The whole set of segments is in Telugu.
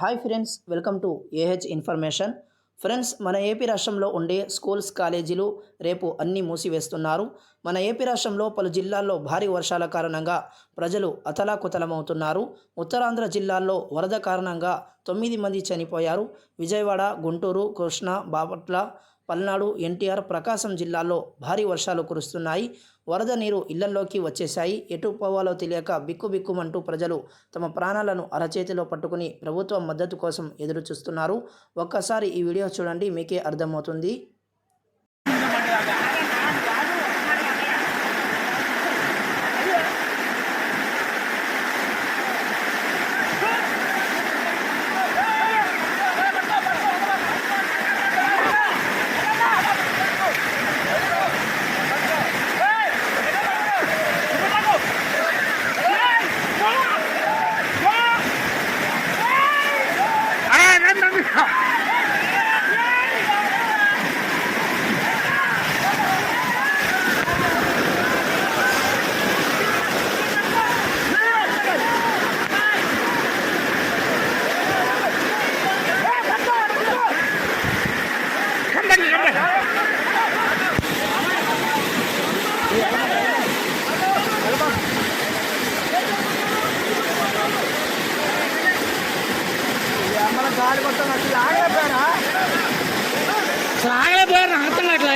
Hi friends welcome to AH information. Friends మన ఏపీ రాష్ట్రంలో ఉండే స్కూల్స్ కాలేజీలు రేపు అన్నీ మూసివేస్తున్నారు. మన ఏపీ రాష్ట్రంలో పలు జిల్లాల్లో భారీ వర్షాల కారణంగా ప్రజలు అతలాకుతలమవుతున్నారు. ఉత్తరాంధ్ర జిల్లాల్లో వరద కారణంగా తొమ్మిది మంది చనిపోయారు. విజయవాడ గుంటూరు కృష్ణా బాపట్ల పల్నాడు ఎన్టీఆర్ ప్రకాశం జిల్లాల్లో భారీ వర్షాలు కురుస్తున్నాయి. వరద నీరు ఇళ్ళల్లోకి వచ్చేశాయి. ఎటు పోవాలో తెలియక బిక్కుబిక్కుమంటూ ప్రజలు తమ ప్రాణాలను అరచేతిలో పట్టుకుని ప్రభుత్వ మద్దతు కోసం ఎదురు చూస్తున్నారు ఒక్కసారి ఈ వీడియో చూడండి మీకే అర్థమవుతుంది. Ha! అసలు ఆగలేకపోయారు? నాకు అర్థం అట్లా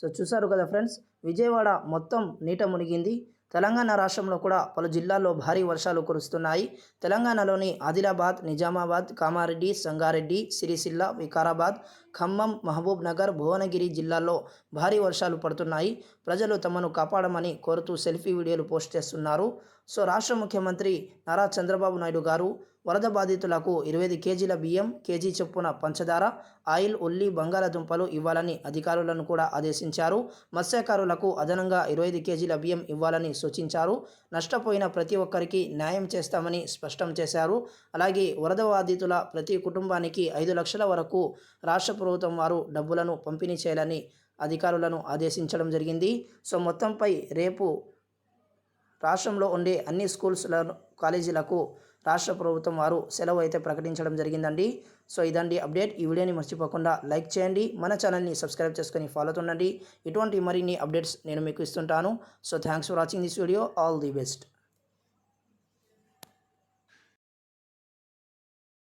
సో చూసారు కదా ఫ్రెండ్స్ విజయవాడ మొత్తం నీట మునిగింది. తెలంగాణ రాష్ట్రంలో కూడా పలు జిల్లాల్లో భారీ వర్షాలు కురుస్తున్నాయి. తెలంగాణలోని ఆదిలాబాద్ నిజామాబాద్ కామారెడ్డి సంగారెడ్డి సిరిసిల్ల వికారాబాద్ ఖమ్మం మహబూబ్ నగర్ భువనగిరి జిల్లాల్లో భారీ వర్షాలు పడుతున్నాయి. ప్రజలు తమను కాపాడమని కోరుతూ సెల్ఫీ వీడియోలు పోస్ట్ చేస్తున్నారు. సో రాష్ట్ర ముఖ్యమంత్రి నారా చంద్రబాబు నాయుడు గారు వరద బాధితులకు ఇరవై ఐదు కేజీల బియ్యం కేజీ చొప్పున పంచదార ఆయిల్ ఉల్లి బంగాళాదుంపలు ఇవ్వాలని అధికారులను కూడా ఆదేశించారు. మత్స్యకారులకు అదనంగా ఇరవై ఐదు కేజీల బియ్యం ఇవ్వాలని సూచించారు. నష్టపోయిన ప్రతి ఒక్కరికి న్యాయం చేస్తామని స్పష్టం చేశారు. అలాగే వరద బాధితుల ప్రతి కుటుంబానికి ఐదు లక్షల వరకు రాష్ట్ర ప్రభుత్వం వారు డబ్బులను పంపిణీ చేయాలని అధికారులను ఆదేశించడం జరిగింది. సో మొత్తంపై రేపు రాష్ట్రంలో ఉండే అన్ని స్కూల్స్ల కాలేజీలకు రాష్ట్ర ప్రభుత్వం వారు సెలవు అయితే ప్రకటించడం జరిగిందండి. సో ఇదండి అప్డేట్. ఈ వీడియోని మర్చిపోకుండా లైక్ చేయండి. మన ఛానల్ని సబ్స్క్రైబ్ చేసుకొని ఫాలో ఉండండి ఇటువంటి మరిన్ని అప్డేట్స్ నేను మీకు ఇస్తుంటాను. So thanks for watching this video. All the best.